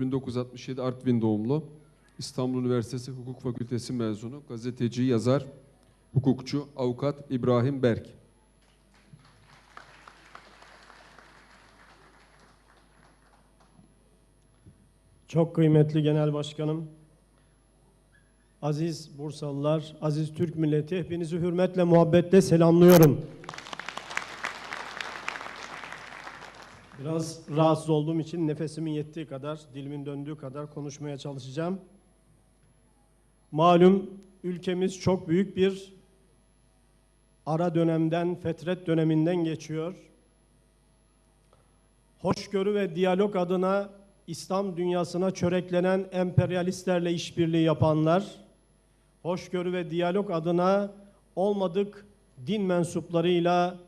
1967 Artvin doğumlu. İstanbul Üniversitesi Hukuk Fakültesi mezunu. Gazeteci, yazar, hukukçu, avukat İbrahim Berk. Çok kıymetli Genel Başkanım, aziz Bursalılar, aziz Türk milleti, hepinizi hürmetle, muhabbetle selamlıyorum. Biraz rahatsız olduğum için nefesimin yettiği kadar, dilimin döndüğü kadar konuşmaya çalışacağım. Malum ülkemiz çok büyük bir ara dönemden, fetret döneminden geçiyor. Hoşgörü ve diyalog adına İslam dünyasına çöreklenen emperyalistlerle işbirliği yapanlar, hoşgörü ve diyalog adına olmadık din mensuplarıyla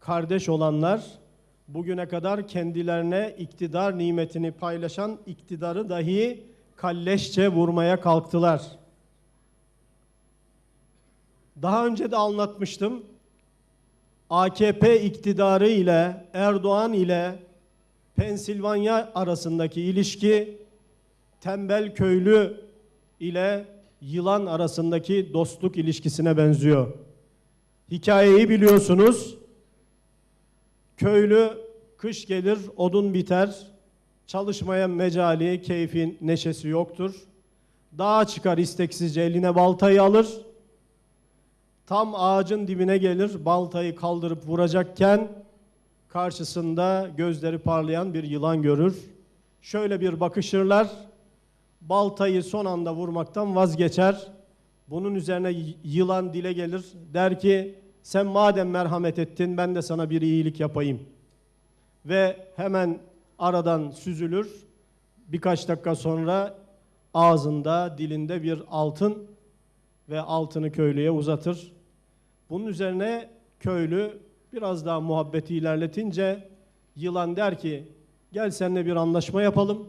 kardeş olanlar, bugüne kadar kendilerine iktidar nimetini paylaşan iktidarı dahi kalleşçe vurmaya kalktılar. Daha önce de anlatmıştım. AKP iktidarı ile Erdoğan ile Pensilvanya arasındaki ilişki tembel köylü ile yılan arasındaki dostluk ilişkisine benziyor. Hikayeyi biliyorsunuz. Köylü kış gelir, odun biter. Çalışmaya mecali, keyfin, neşesi yoktur. Dağa çıkar isteksizce eline baltayı alır. Tam ağacın dibine gelir, baltayı kaldırıp vuracakken karşısında gözleri parlayan bir yılan görür. Şöyle bir bakışırlar. Baltayı son anda vurmaktan vazgeçer. Bunun üzerine yılan dile gelir. Der ki sen madem merhamet ettin ben de sana bir iyilik yapayım. Ve hemen aradan süzülür. Birkaç dakika sonra ağzında dilinde bir altın ve altını köylüye uzatır. Bunun üzerine köylü biraz daha muhabbeti ilerletince yılan der ki gel seninle bir anlaşma yapalım.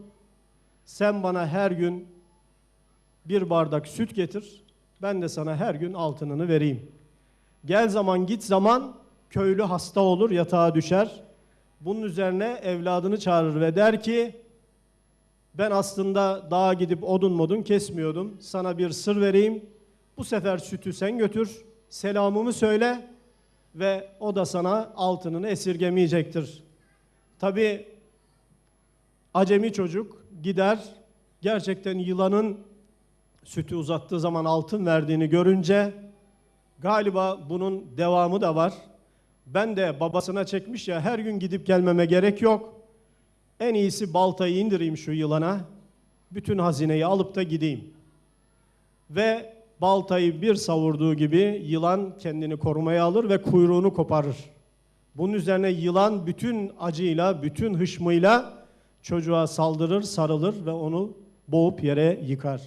Sen bana her gün bir bardak süt getir. Ben de sana her gün altınını vereyim. Gel zaman git zaman köylü hasta olur yatağa düşer. Bunun üzerine evladını çağırır ve der ki ben aslında dağa gidip odun modun kesmiyordum. Sana bir sır vereyim. Bu sefer sütü sen götür. Selamımı söyle ve o da sana altınını esirgemeyecektir. Tabi acemi çocuk gider gerçekten yılanın sütü uzattığı zaman altın verdiğini görünce galiba bunun devamı da var. Ben de babasına çekmiş ya her gün gidip gelmeme gerek yok. En iyisi baltayı indireyim şu yılana. Bütün hazineyi alıp da gideyim. Ve baltayı bir savurduğu gibi yılan kendini korumaya alır ve kuyruğunu koparır. Bunun üzerine yılan bütün acıyla, bütün hışmıyla çocuğa saldırır, sarılır ve onu boğup yere yıkar.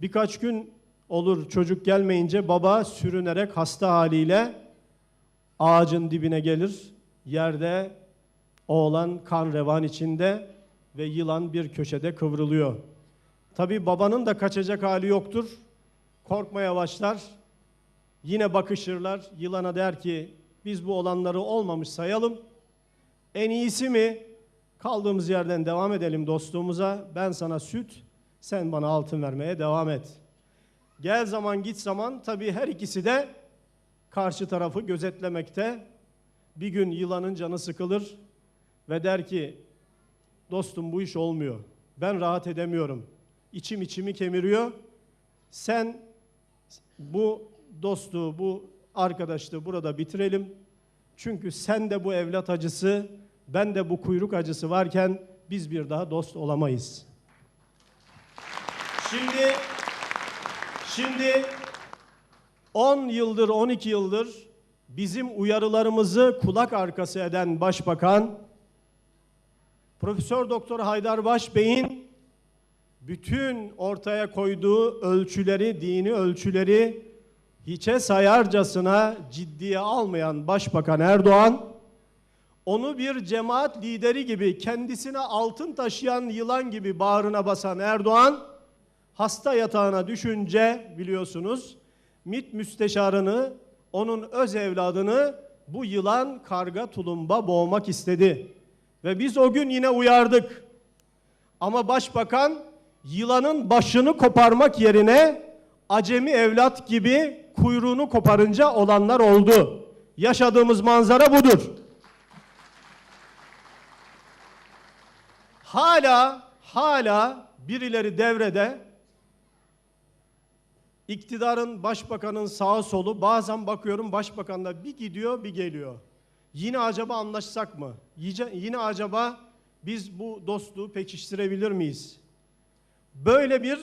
Birkaç gün olur çocuk gelmeyince baba sürünerek hasta haliyle ağacın dibine gelir. Yerde oğlan kan revan içinde ve yılan bir köşede kıvrılıyor. Tabi babanın da kaçacak hali yoktur. Korkmaya başlar. Yine bakışırlar. Yılana der ki biz bu olanları olmamış sayalım. En iyisi mi? Kaldığımız yerden devam edelim dostluğumuza. Ben sana süt, sen bana altın vermeye devam et. Gel zaman git zaman tabii her ikisi de karşı tarafı gözetlemekte. Bir gün yılanın canı sıkılır ve der ki dostum bu iş olmuyor. Ben rahat edemiyorum. İçim içimi kemiriyor. Sen bu dostluğu, bu arkadaşlığı burada bitirelim. Çünkü sen de bu evlat acısı, ben de bu kuyruk acısı varken biz bir daha dost olamayız. Şimdi şimdi 10 yıldır, 12 yıldır bizim uyarılarımızı kulak arkası eden başbakan Profesör Doktor Haydar Baş Bey'in bütün ortaya koyduğu ölçüleri, dini ölçüleri hiçe sayarcasına ciddiye almayan Başbakan Erdoğan, onu bir cemaat lideri gibi kendisine altın taşıyan yılan gibi bağrına basan Erdoğan, hasta yatağına düşünce biliyorsunuz, MİT müsteşarını, onun öz evladını bu yılan karga tulumba boğmak istedi. Ve biz o gün yine uyardık. Ama başbakan yılanın başını koparmak yerine acemi evlat gibi kuyruğunu koparınca olanlar oldu. Yaşadığımız manzara budur. Hala hala birileri devrede iktidarın başbakanın sağı solu bazen bakıyorum başbakan da bir gidiyor bir geliyor. Yine acaba anlaşsak mı? Yine acaba biz bu dostluğu pekiştirebilir miyiz? Böyle bir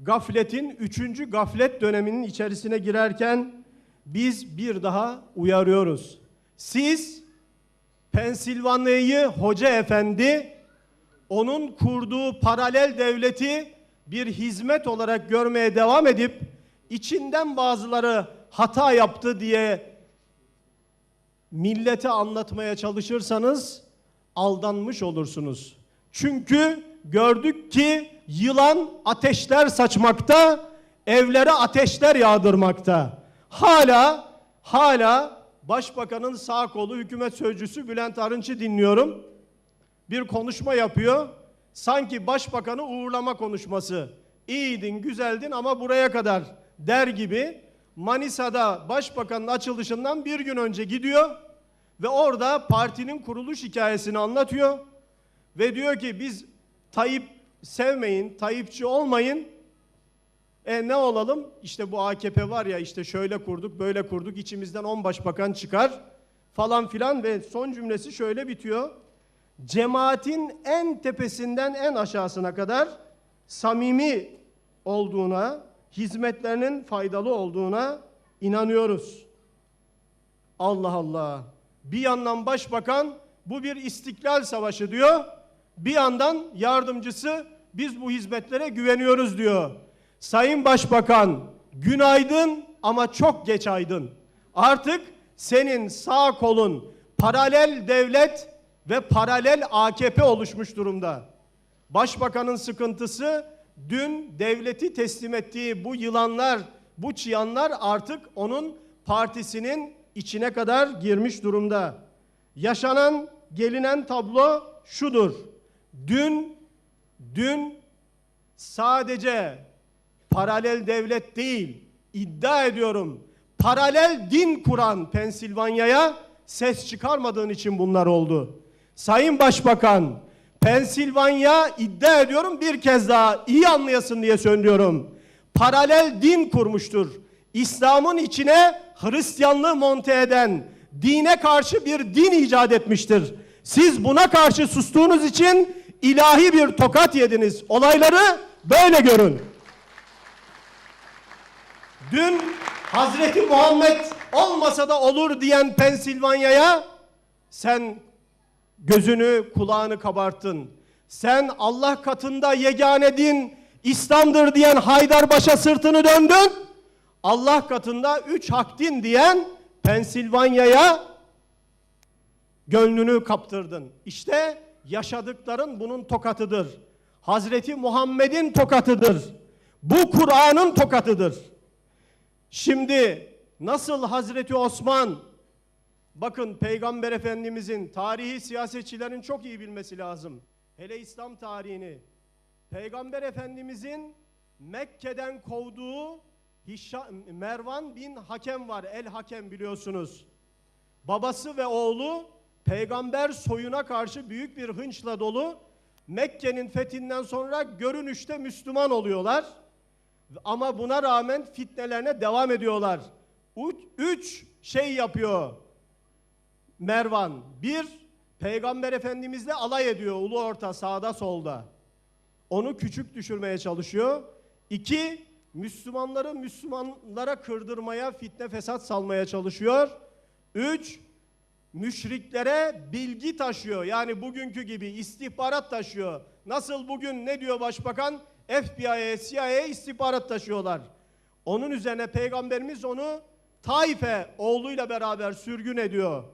gafletin üçüncü gaflet döneminin içerisine girerken biz bir daha uyarıyoruz. Siz Pensilvanya'yı Hoca Efendi onun kurduğu paralel devleti bir hizmet olarak görmeye devam edip içinden bazıları hata yaptı diye millete anlatmaya çalışırsanız aldanmış olursunuz. Çünkü gördük ki yılan ateşler saçmakta, evlere ateşler yağdırmakta. Hala hala Başbakanın sağ kolu hükümet sözcüsü Bülent Arınç'ı dinliyorum. Bir konuşma yapıyor. Sanki başbakanı uğurlama konuşması. İyiydin, güzeldin ama buraya kadar der gibi Manisa'da başbakanın açılışından bir gün önce gidiyor ve orada partinin kuruluş hikayesini anlatıyor. Ve diyor ki biz Tayyip sevmeyin, Tayyipçi olmayın. E ne olalım? İşte bu AKP var ya işte şöyle kurduk, böyle kurduk, içimizden 10 başbakan çıkar falan filan ve son cümlesi şöyle bitiyor. Cemaatin en tepesinden en aşağısına kadar samimi olduğuna, hizmetlerinin faydalı olduğuna inanıyoruz. Allah Allah. Bir yandan başbakan bu bir istiklal savaşı diyor. Bir yandan yardımcısı biz bu hizmetlere güveniyoruz diyor. Sayın Başbakan günaydın ama çok geç aydın. Artık senin sağ kolun paralel devlet ve paralel AKP oluşmuş durumda. Başbakanın sıkıntısı dün devleti teslim ettiği bu yılanlar, bu çıyanlar artık onun partisinin içine kadar girmiş durumda. Yaşanan, gelinen tablo şudur. Dün, dün sadece paralel devlet değil, iddia ediyorum, paralel din kuran Pensilvanya'ya ses çıkarmadığın için bunlar oldu. Sayın Başbakan, Pensilvanya iddia ediyorum bir kez daha iyi anlayasın diye söylüyorum. Paralel din kurmuştur. İslam'ın içine Hristiyanlığı monte eden, dine karşı bir din icat etmiştir. Siz buna karşı sustuğunuz için ilahi bir tokat yediniz. Olayları böyle görün. Dün Hazreti Muhammed olmasa da olur diyen Pensilvanya'ya sen gözünü kulağını kabarttın. Sen Allah katında yegane din İslam'dır diyen Haydarbaş'a sırtını döndün. Allah katında üç hak din diyen Pensilvanya'ya gönlünü kaptırdın. İşte yaşadıkların bunun tokatıdır. Hazreti Muhammed'in tokatıdır. Bu Kur'an'ın tokatıdır. Şimdi nasıl Hazreti Osman bakın Peygamber Efendimizin tarihi siyasetçilerin çok iyi bilmesi lazım. Hele İslam tarihini. Peygamber Efendimizin Mekke'den kovduğu Hişa- Mervan bin Hakem var. El Hakem biliyorsunuz. Babası ve oğlu peygamber soyuna karşı büyük bir hınçla dolu Mekke'nin fethinden sonra görünüşte Müslüman oluyorlar. Ama buna rağmen fitnelerine devam ediyorlar. Üç, üç şey yapıyor Mervan. Bir, Peygamber Efendimizle alay ediyor ulu orta sağda solda. Onu küçük düşürmeye çalışıyor. İki, Müslümanları Müslümanlara kırdırmaya, fitne fesat salmaya çalışıyor. Üç, müşriklere bilgi taşıyor. Yani bugünkü gibi istihbarat taşıyor. Nasıl bugün ne diyor başbakan? FBI'ye, CIA'ye istihbarat taşıyorlar. Onun üzerine peygamberimiz onu Taif'e oğluyla beraber sürgün ediyor.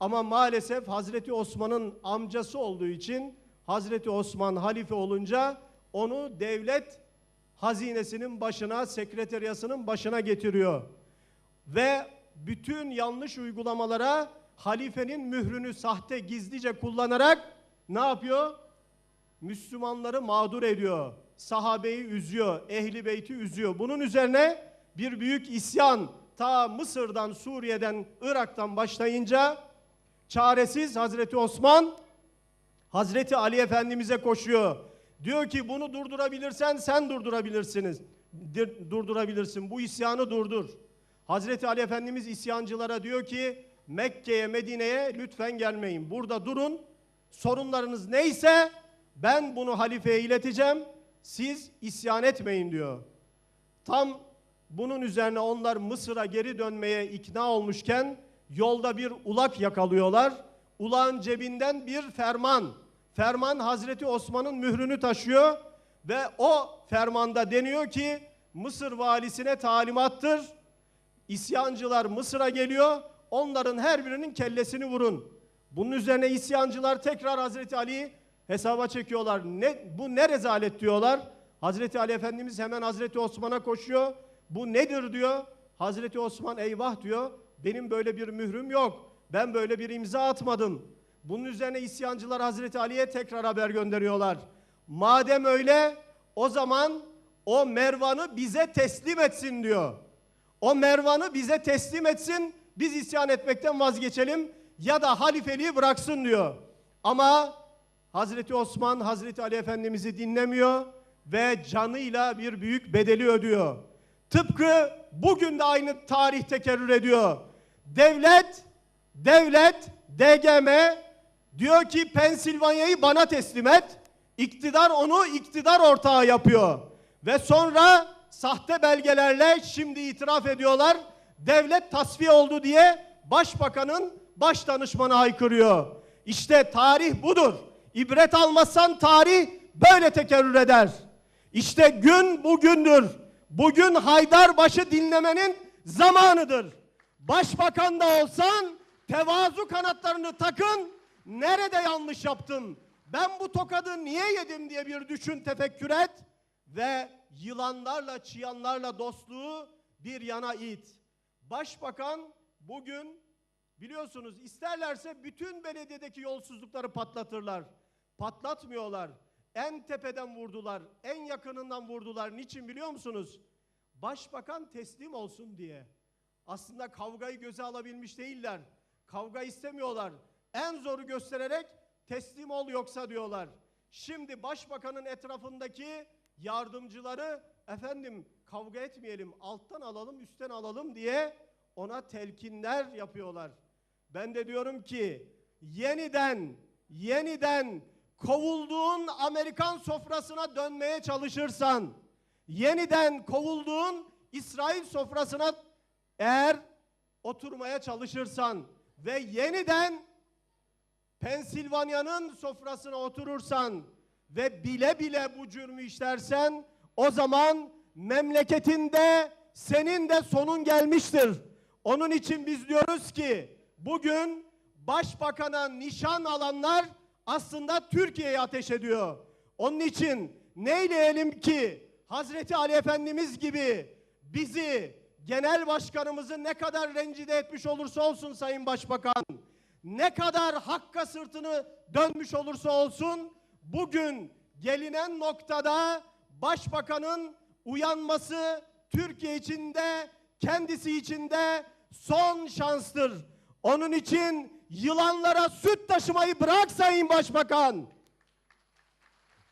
Ama maalesef Hazreti Osman'ın amcası olduğu için Hazreti Osman halife olunca onu devlet hazinesinin başına, sekreteriyasının başına getiriyor. Ve bütün yanlış uygulamalara halifenin mührünü sahte gizlice kullanarak ne yapıyor? Müslümanları mağdur ediyor. Sahabeyi üzüyor, ehli beyti üzüyor. Bunun üzerine bir büyük isyan ta Mısır'dan, Suriye'den, Irak'tan başlayınca çaresiz Hazreti Osman Hazreti Ali Efendimiz'e koşuyor. Diyor ki bunu durdurabilirsen sen durdurabilirsiniz. Durdurabilirsin. Bu isyanı durdur. Hazreti Ali Efendimiz isyancılara diyor ki Mekke'ye, Medine'ye lütfen gelmeyin. Burada durun. Sorunlarınız neyse ben bunu halifeye ileteceğim. Siz isyan etmeyin diyor. Tam bunun üzerine onlar Mısır'a geri dönmeye ikna olmuşken yolda bir ulak yakalıyorlar. Ulağın cebinden bir ferman. Ferman Hazreti Osman'ın mührünü taşıyor ve o fermanda deniyor ki Mısır valisine talimattır. İsyancılar Mısır'a geliyor. Onların her birinin kellesini vurun. Bunun üzerine isyancılar tekrar Hazreti Ali'yi hesaba çekiyorlar. Ne, bu ne rezalet diyorlar. Hazreti Ali Efendimiz hemen Hazreti Osman'a koşuyor. Bu nedir diyor. Hazreti Osman eyvah diyor. Benim böyle bir mührüm yok. Ben böyle bir imza atmadım. Bunun üzerine isyancılar Hazreti Ali'ye tekrar haber gönderiyorlar. Madem öyle o zaman o Mervan'ı bize teslim etsin diyor. O Mervan'ı bize teslim etsin, biz isyan etmekten vazgeçelim ya da halifeliği bıraksın diyor. Ama Hazreti Osman Hazreti Ali Efendimiz'i dinlemiyor ve canıyla bir büyük bedeli ödüyor. Tıpkı bugün de aynı tarih tekerrür ediyor. Devlet, devlet, DGM diyor ki Pensilvanya'yı bana teslim et. İktidar onu iktidar ortağı yapıyor. Ve sonra sahte belgelerle şimdi itiraf ediyorlar. Devlet tasfiye oldu diye başbakanın baş danışmanı haykırıyor. İşte tarih budur. İbret almazsan tarih böyle tekerrür eder. İşte gün bugündür. Bugün Haydarbaş'ı dinlemenin zamanıdır. Başbakan da olsan tevazu kanatlarını takın. Nerede yanlış yaptın? Ben bu tokadı niye yedim diye bir düşün, tefekkür et ve yılanlarla, çıyanlarla dostluğu bir yana it. Başbakan bugün biliyorsunuz isterlerse bütün belediyedeki yolsuzlukları patlatırlar. Patlatmıyorlar. En tepeden vurdular, en yakınından vurdular. Niçin biliyor musunuz? Başbakan teslim olsun diye. Aslında kavgayı göze alabilmiş değiller. Kavga istemiyorlar. En zoru göstererek teslim ol yoksa diyorlar. Şimdi başbakanın etrafındaki yardımcıları efendim kavga etmeyelim, alttan alalım, üstten alalım diye ona telkinler yapıyorlar. Ben de diyorum ki yeniden yeniden kovulduğun Amerikan sofrasına dönmeye çalışırsan, yeniden kovulduğun İsrail sofrasına eğer oturmaya çalışırsan ve yeniden Pensilvanya'nın sofrasına oturursan ve bile bile bu cürmü işlersen o zaman memleketinde senin de sonun gelmiştir. Onun için biz diyoruz ki bugün başbakana nişan alanlar aslında Türkiye'ye ateş ediyor. Onun için neyleyelim ki Hazreti Ali Efendimiz gibi bizi genel başkanımızı ne kadar rencide etmiş olursa olsun Sayın Başbakan, ne kadar hakka sırtını dönmüş olursa olsun bugün gelinen noktada başbakanın uyanması Türkiye içinde kendisi içinde son şanstır. Onun için yılanlara süt taşımayı bırak Sayın Başbakan.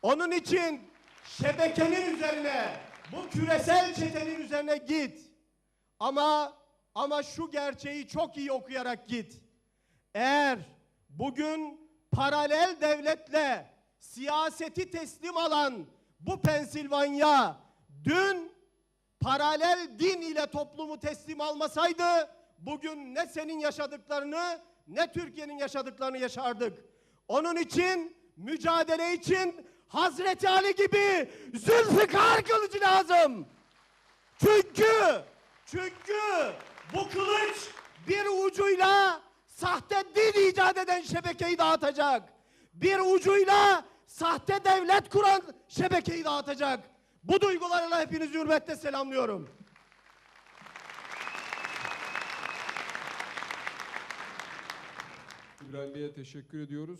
Onun için şebekenin üzerine, bu küresel çetenin üzerine git. Ama ama şu gerçeği çok iyi okuyarak git. Eğer bugün paralel devletle siyaseti teslim alan bu Pensilvanya dün paralel din ile toplumu teslim almasaydı bugün ne senin yaşadıklarını ne Türkiye'nin yaşadıklarını yaşardık. Onun için mücadele için Hazreti Ali gibi Zülfikar kılıcı lazım. Çünkü çünkü bu kılıç bir ucuyla sahte din icat eden şebekeyi dağıtacak. Bir ucuyla sahte devlet kuran şebekeyi dağıtacak. Bu duygularla hepinizi hürmetle selamlıyorum. Bey'e teşekkür ediyoruz.